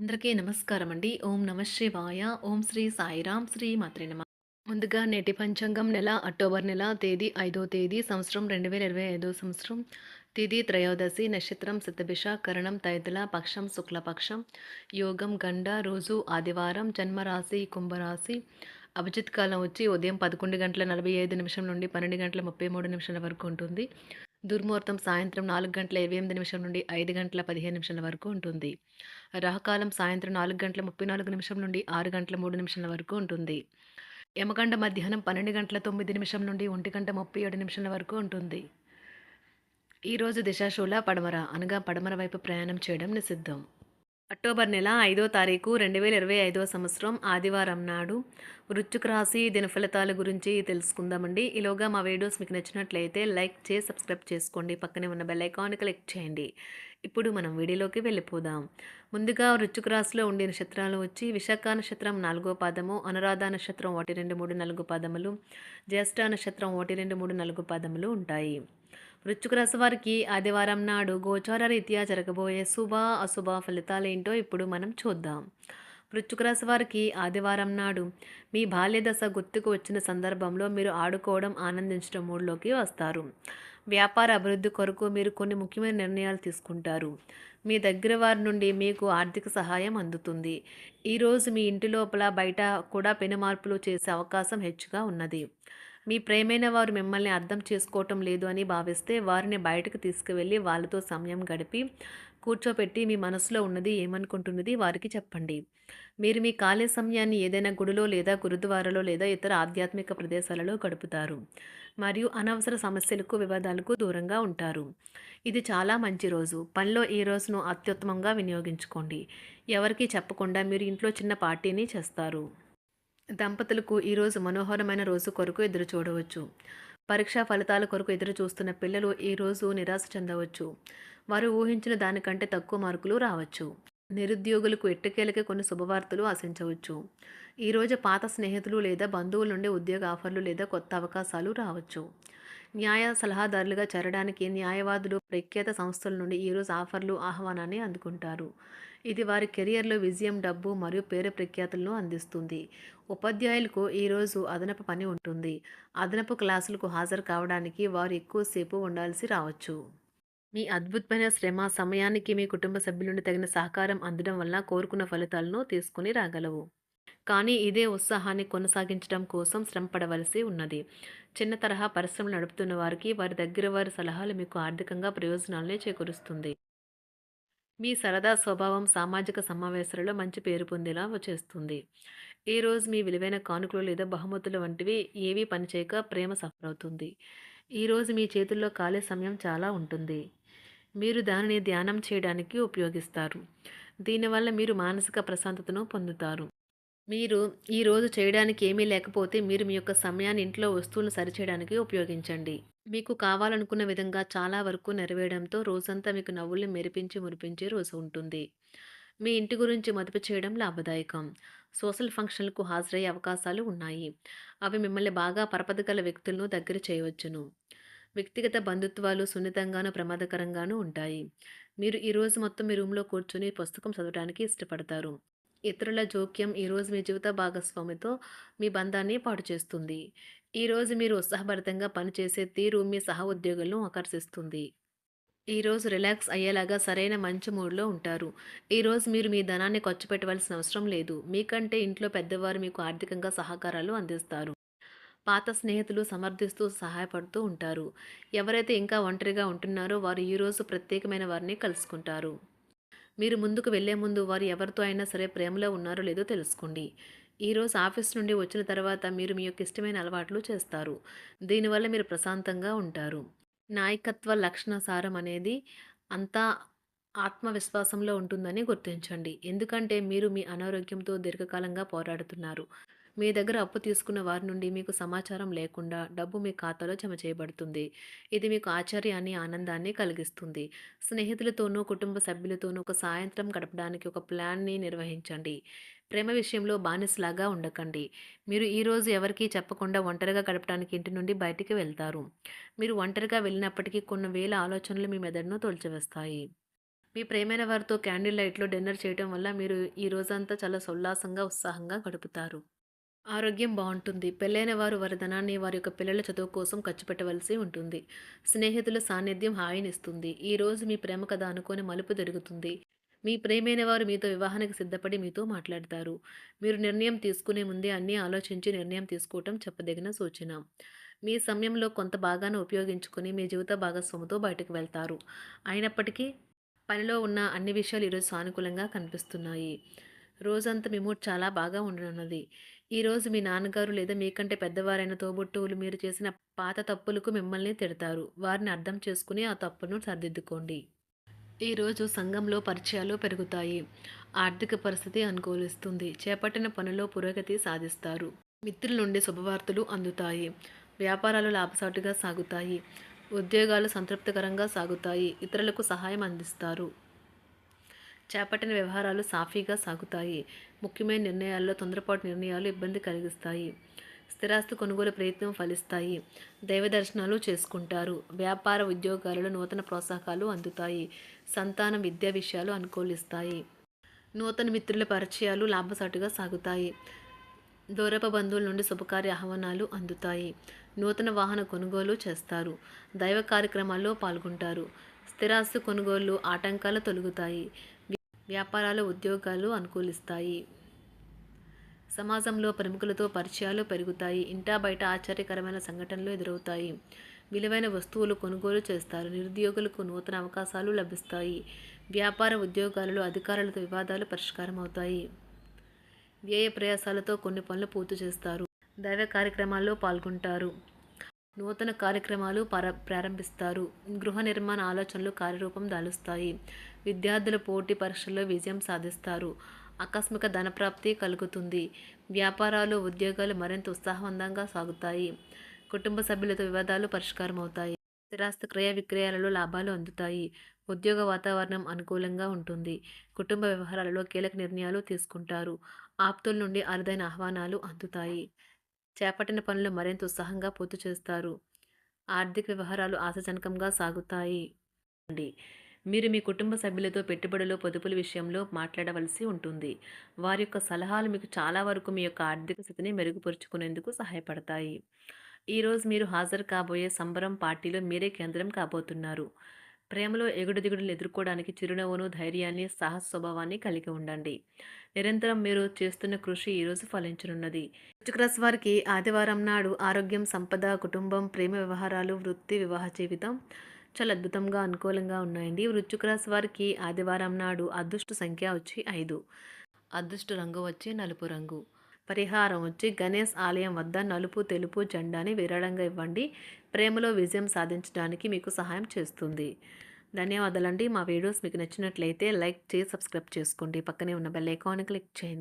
అందరికీ నమస్కారం అండి ఓం నమ శివాయ. ఓం శ్రీ సాయిరాం. శ్రీ మాత్రే నమ. ముందుగా నేటి పంచాంగం నెల అక్టోబర్ నెల తేదీ ఐదో తేదీ సంవత్సరం రెండు వేల ఇరవై ఐదో సంవత్సరం. తిథి త్రయోదశి నక్షత్రం శతభిష కరణం తైదల పక్షం శుక్లపక్షం. యోగం గండ రోజు ఆదివారం జన్మరాశి కుంభరాశి. అభిజిత్ కాలం వచ్చి ఉదయం పదకొండు గంటల నలభై ఐదు నిమిషం నుండి పన్నెండు గంటల ముప్పై మూడు నిమిషాల వరకు ఉంటుంది. దుర్ముహూర్తం సాయంత్రం నాలుగు గంటల ఇరవై ఎనిమిది నిమిషం నుండి ఐదు గంటల పదిహేను నిమిషాల వరకు ఉంటుంది. రాహకాలం సాయంత్రం నాలుగు గంటల ముప్పై నాలుగు నిమిషం నుండి ఆరు గంటల మూడు నిమిషాల వరకు ఉంటుంది. యమగండ మధ్యాహ్నం పన్నెండు గంటల తొమ్మిది నిమిషం నుండి ఒంటి గంట ముప్పై ఏడు నిమిషాల వరకు ఉంటుంది. ఈరోజు దిశాశూల పడమర అనగా పడమర వైపు ప్రయాణం చేయడం నిషిద్ధం. అక్టోబర్ నెల ఐదో తారీఖు రెండు వేల ఇరవై ఐదో సంవత్సరం ఆదివారం నాడు వృశ్చిక రాశి దినఫలితాల గురించి తెలుసుకుందామండి. ఈలోగా మా వీడియోస్ మీకు నచ్చినట్లయితే లైక్ చేసి సబ్స్క్రైబ్ చేసుకోండి. పక్కనే ఉన్న బెల్ ఐకాన్ క్లిక్ చేయండి. ఇప్పుడు మనం వీడియోలోకి వెళ్ళిపోదాం. ముందుగా వృశ్చిక రాశిలో ఉండే నక్షత్రాలు వచ్చి విశాఖ నక్షత్రం నాలుగో పాదము అనురాధ నక్షత్రం ఒకటి రెండు మూడు నాలుగు పాదములు జ్యేష్ఠ నక్షత్రం ఒకటి రెండు మూడు నాలుగు పాదములు ఉంటాయి. వృశ్చిక రాశి వారికి ఆదివారం నాడు గోచార రీత్యా జరగబోయే శుభ అశుభ ఫలితాలేంటో ఇప్పుడు మనం చూద్దాం. వృశ్చిక రాశి వారికి ఆదివారం నాడు మీ బాల్య దశ గుర్తుకు వచ్చిన సందర్భంలో మీరు ఆడుకోవడం ఆనందించడం మూడ్లోకి వస్తారు. వ్యాపార అభివృద్ధి కొరకు మీరు కొన్ని ముఖ్యమైన నిర్ణయాలు తీసుకుంటారు. మీ దగ్గర వారి నుండి మీకు ఆర్థిక సహాయం అందుతుంది. ఈరోజు మీ ఇంటి లోపల బయట కూడా పెను మార్పులు చేసే అవకాశం హెచ్చుగా ఉన్నది. మీ ప్రేమైన వారు మిమ్మల్ని అర్థం చేసుకోవటం లేదు అని భావిస్తే వారిని బయటకు తీసుకువెళ్ళి వాళ్ళతో సమయం గడిపి కూర్చోపెట్టి మీ మనసులో ఉన్నది ఏమనుకుంటున్నది వారికి చెప్పండి. మీరు మీ ఖాళీ సమయాన్ని ఏదైనా గుడిలో లేదా గురుద్వారాలో లేదా ఇతర ఆధ్యాత్మిక ప్రదేశాలలో గడుపుతారు మరియు అనవసర సమస్యలకు వివాదాలకు దూరంగా ఉంటారు. ఇది చాలా మంచి రోజు. పనిలో ఈ రోజును అత్యుత్తమంగా వినియోగించుకోండి. ఎవరికీ చెప్పకుండా మీరు ఇంట్లో చిన్న పార్టీని చేస్తారు. దంపతులకు ఈరోజు మనోహరమైన రోజు కొరకు ఎదురు చూడవచ్చు. పరీక్షా ఫలితాల కొరకు ఎదురు చూస్తున్న పిల్లలు ఈరోజు నిరాశ చెందవచ్చు. వారు ఊహించిన దానికంటే తక్కువ మార్కులు రావచ్చు. నిరుద్యోగులకు ఎట్టకేలకే కొన్ని శుభవార్తలు ఆశించవచ్చు. ఈరోజు పాత స్నేహితులు లేదా బంధువుల నుండి ఉద్యోగ ఆఫర్లు లేదా కొత్త అవకాశాలు రావచ్చు. న్యాయ సలహాదారులుగా చేరడానికి న్యాయవాదులు ప్రఖ్యాత సంస్థల నుండి ఈరోజు ఆఫర్లు ఆహ్వానాన్ని అందుకుంటారు. ఇది వారి కెరియర్లో విజయం డబ్బు మరియు పేరు ప్రఖ్యాతులను అందిస్తుంది. ఉపాధ్యాయులకు ఈరోజు అదనపు పని ఉంటుంది. అదనపు క్లాసులకు హాజరు కావడానికి వారు ఎక్కువసేపు ఉండాల్సి రావచ్చు. మీ అద్భుతమైన శ్రమ సమయానికి మీ కుటుంబ సభ్యులను తగిన సహకారం అందడం వల్ల కోరుకున్న ఫలితాలను తీసుకుని రాగలవు. కానీ ఇదే ఉత్సాహాన్ని కొనసాగించడం కోసం శ్రమ పడవలసి ఉన్నది. చిన్న తరహా పరిశ్రమలు నడుపుతున్న వారికి వారి దగ్గర వారి సలహాలు మీకు ఆర్థికంగా ప్రయోజనాలనే చేకూరుస్తుంది. మీ సరదా స్వభావం సామాజిక సమావేశాలలో మంచి పేరు పొందేలా చేస్తుంది. ఈరోజు మీ విలువైన కానుకలు లేదా బహుమతులు వంటివి ఏవీ పనిచేయక ప్రేమ సఫర్ అవుతుంది ఈరోజు మీ చేతుల్లో ఖాళీ సమయం చాలా ఉంటుంది. మీరు దానిని ధ్యానం చేయడానికి ఉపయోగిస్తారు. దీనివల్ల మీరు మానసిక ప్రశాంతతను పొందుతారు. మీరు ఈరోజు చేయడానికి ఏమీ లేకపోతే మీరు మీ యొక్క సమయాన్ని ఇంట్లో వస్తువులను సరిచేయడానికి ఉపయోగించండి. మీకు కావాలనుకున్న విధంగా చాలా వరకు నెరవేయడంతో రోజంతా మీకు నవ్వుల్ని మెరిపించి మురిపించే రోజు ఉంటుంది. మీ ఇంటి గురించి మదుపు చేయడం లాభదాయకం. సోషల్ ఫంక్షన్లకు హాజరయ్యే అవకాశాలు ఉన్నాయి. అవి మిమ్మల్ని బాగా పరపదగల వ్యక్తులను దగ్గర చేయవచ్చును. వ్యక్తిగత బంధుత్వాలు సున్నితంగాను ప్రమాదకరంగానూ ఉంటాయి. మీరు ఈరోజు మొత్తం మీ రూమ్లో కూర్చొని పుస్తకం చదవడానికి ఇష్టపడతారు. ఇతరుల జోక్యం ఈరోజు మీ జీవిత భాగస్వామితో మీ బంధాన్ని పాటు చేస్తుంది. ఈరోజు మీరు ఉత్సాహభరితంగా పనిచేసే తీరు మీ సహ ఉద్యోగులను ఆకర్షిస్తుంది. ఈరోజు రిలాక్స్ అయ్యేలాగా సరైన మంచి మూడ్లో ఉంటారు. ఈరోజు మీరు మీ ధనాన్ని ఖర్చు పెట్టవలసిన అవసరం లేదు. మీకంటే ఇంట్లో పెద్దవారు మీకు ఆర్థికంగా సహకారాలు అందిస్తారు. పాత స్నేహితులు సమర్థిస్తూ సహాయపడుతూ ఉంటారు. ఎవరైతే ఇంకా ఒంటరిగా ఉంటున్నారో వారు ఈరోజు ప్రత్యేకమైన వారిని కలుసుకుంటారు. మీరు ముందుకు వెళ్ళే ముందు వారు ఎవరితో అయినా సరే ప్రేమలో ఉన్నారో లేదో తెలుసుకోండి. ఈరోజు ఆఫీస్ నుండి వచ్చిన తర్వాత మీరు మీ యొక్క ఇష్టమైన అలవాట్లు చేస్తారు. దీనివల్ల మీరు ప్రశాంతంగా ఉంటారు. నాయకత్వ లక్షణ సారం అనేది అంతా ఆత్మవిశ్వాసంలో ఉంటుందని గుర్తించండి. ఎందుకంటే మీరు మీ అనారోగ్యంతో దీర్ఘకాలంగా పోరాడుతున్నారు. మీ దగ్గర అప్పు తీసుకున్న వారి నుండి మీకు సమాచారం లేకుండా డబ్బు మీ ఖాతాలో జమ చేయబడుతుంది. ఇది మీకు ఆశ్చర్యాన్ని ఆనందాన్ని కలిగిస్తుంది. స్నేహితులతోనూ కుటుంబ సభ్యులతోనూ ఒక సాయంత్రం గడపడానికి ఒక ప్లాన్ని నిర్వహించండి. ప్రేమ విషయంలో బానిసలాగా ఉండకండి. మీరు ఈరోజు ఎవరికీ చెప్పకుండా ఒంటరిగా గడపడానికి ఇంటి నుండి బయటికి వెళ్తారు. మీరు ఒంటరిగా వెళ్ళినప్పటికీ కొన్ని వేల ఆలోచనలు మీ మెదడును తొలిచివేస్తాయి. మీ ప్రేమైన వారితో క్యాండిల్ లైట్‌లో డిన్నర్ చేయటం వల్ల మీరు ఈ రోజంతా చాలా ఉల్లాసంగా, ఉత్సాహంగా గడుపుతారు. ఆరోగ్యం బాగుంటుంది పెళ్ళైన వారు వారి ధనాన్ని వారి యొక్క పిల్లల చదువు కోసం ఖర్చు పెట్టవలసి ఉంటుంది. స్నేహితుల సాన్నిధ్యం హాయినిస్తుంది. రోజు మీ ప్రేమ కథ అనుకోని మలుపు తిరుగుతుంది. మీ ప్రేమైన వారు మీతో వివాహానికి సిద్ధపడి మీతో మాట్లాడతారు. మీరు నిర్ణయం తీసుకునే ముందే అన్నీ ఆలోచించి నిర్ణయం తీసుకోవటం చెప్పదగిన సూచన. మీ సమయంలో కొంత భాగాన్ని ఉపయోగించుకుని మీ జీవిత భాగస్వామితో బయటకు వెళ్తారు. అయినప్పటికీ పనిలో ఉన్న అన్ని విషయాలు ఈరోజు సానుకూలంగా కనిపిస్తున్నాయి. రోజంతా మీ మూడ్ చాలా బాగా ఉండనున్నది. ఈరోజు మీ నాన్నగారు లేదా మీకంటే పెద్దవారైన తోబుట్టువులు మీరు చేసిన పాత తప్పులకు మిమ్మల్ని తిడతారు. వారిని అర్థం చేసుకుని ఆ తప్పును సరిదిద్దుకోండి. ఈరోజు సంఘంలో పరిచయాలు పెరుగుతాయి. ఆర్థిక పరిస్థితి అనుకూలిస్తుంది. చేపట్టిన పనిలో పురోగతి సాధిస్తారు. మిత్రుల నుండి శుభవార్తలు అందుతాయి. వ్యాపారాలు లాభసాటుగా సాగుతాయి. ఉద్యోగాలు సంతృప్తికరంగా సాగుతాయి. ఇతరులకు సహాయం అందిస్తారు. చేపట్టిన వ్యవహారాలు సాఫీగా సాగుతాయి. ముఖ్యమైన నిర్ణయాల్లో తొందరపాటు నిర్ణయాలు ఇబ్బంది కలిగిస్తాయి. స్థిరాస్తి కొనుగోలు ప్రయత్నం ఫలిస్తాయి. దైవ దర్శనాలు చేసుకుంటారు. వ్యాపార ఉద్యోగాలలో నూతన ప్రోత్సాహకాలు అందుతాయి. సంతానం విద్యా విషయాలు అనుకూలిస్తాయి. నూతన మిత్రుల పరిచయాలు లాభసాటుగా సాగుతాయి. దూరపు బంధువుల నుండి శుభకార్య ఆహ్వానాలు అందుతాయి. నూతన వాహన కొనుగోలు చేస్తారు. దైవ కార్యక్రమాల్లో పాల్గొంటారు. స్థిరాస్తి కొనుగోళ్ళు ఆటంకాలు తొలగుతాయి. వ్యాపారాలు ఉద్యోగాలు అనుకూలిస్తాయి. సమాజంలో ప్రముఖులతో పరిచయాలు పెరుగుతాయి. ఇంటా బయట ఆశ్చర్యకరమైన సంఘటనలు ఎదురవుతాయి. విలువైన వస్తువులు కొనుగోలు చేస్తారు. నిరుద్యోగులకు నూతన అవకాశాలు లభిస్తాయి. వ్యాపార ఉద్యోగాలలో అధికారులతో వివాదాలు పరిష్కారం అవుతాయి వ్యయ ప్రయాసాలతో కొన్ని పనులు పూర్తి చేస్తారు. దైవ కార్యక్రమాల్లో పాల్గొంటారు. నూతన కార్యక్రమాలు ప్రారంభిస్తారు. గృహ నిర్మాణ ఆలోచనలు కార్యరూపం దాలుస్తాయి. విద్యార్థులు పోటీ పరీక్షల్లో విజయం సాధిస్తారు. ఆకస్మిక ధనప్రాప్తి కలుగుతుంది. వ్యాపారాలు, ఉద్యోగాలు మరింత ఉత్సాహవంతంగా సాగుతాయి. కుటుంబ సభ్యులతో వివాదాలు పరిష్కారమవుతాయి. స్థిరాస్తి క్రయ విక్రయాలలో లాభాలు అందుతాయి. ఉద్యోగ వాతావరణం అనుకూలంగా ఉంటుంది. కుటుంబ వ్యవహారాలలో కీలక నిర్ణయాలు తీసుకుంటారు. ఆప్తుల నుండి అరుదైన ఆహ్వానాలు అందుతాయి. చేపట్టిన పనులు మరింత ఉత్సాహంగా పూర్తి చేస్తారు. ఆర్థిక వ్యవహారాలు ఆశాజనకంగా సాగుతాయి. మీరు మీ కుటుంబ సభ్యులతో పెట్టుబడులు, పొదుపుల విషయంలో మాట్లాడవలసి ఉంటుంది. వారి యొక్క సలహాలు మీకు చాలా వరకు మీ యొక్క ఆర్థిక స్థితిని మెరుగుపరుచుకునేందుకు సహాయపడతాయి. ఈరోజు మీరు హాజరు కాబోయే సంబరం పార్టీలో మీరే కేంద్రం కాబోతున్నారు. ప్రేమలో ఎగుడు దిగుడులు ఎదుర్కోవడానికి చిరునవ్వును, ధైర్యాన్ని, సాహస స్వభావాన్ని కలిగి ఉండండి. నిరంతరం మీరు చేస్తున్న కృషి ఈరోజు ఫలించనున్నది. వృశ్చిక రాశి వారికి ఆదివారం నాడు ఆరోగ్యం, సంపద, కుటుంబం, ప్రేమ వ్యవహారాలు, వృత్తి, వివాహ జీవితం చాలా అద్భుతంగా అనుకూలంగా ఉన్నాయండి. వృచ్చుక రాశి వారికి ఆదివారం నాడు అదృష్ట సంఖ్య వచ్చి ఐదు. అదృష్ట రంగు వచ్చి నలుపు రంగు. పరిహారం వచ్చి గణేష్ ఆలయం వద్ద నలుపు, తెలుపు జెండాని విరాళంగా ఇవ్వండి. ప్రేమలో విజయం సాధించడానికి మీకు సహాయం చేస్తుంది. ధన్యవాదాలండి. మా వీడియోస్ మీకు నచ్చినట్లయితే లైక్ చేసి సబ్స్క్రైబ్ చేసుకోండి. పక్కనే ఉన్న బెల్ ఐకాన్ క్లిక్ చేయండి.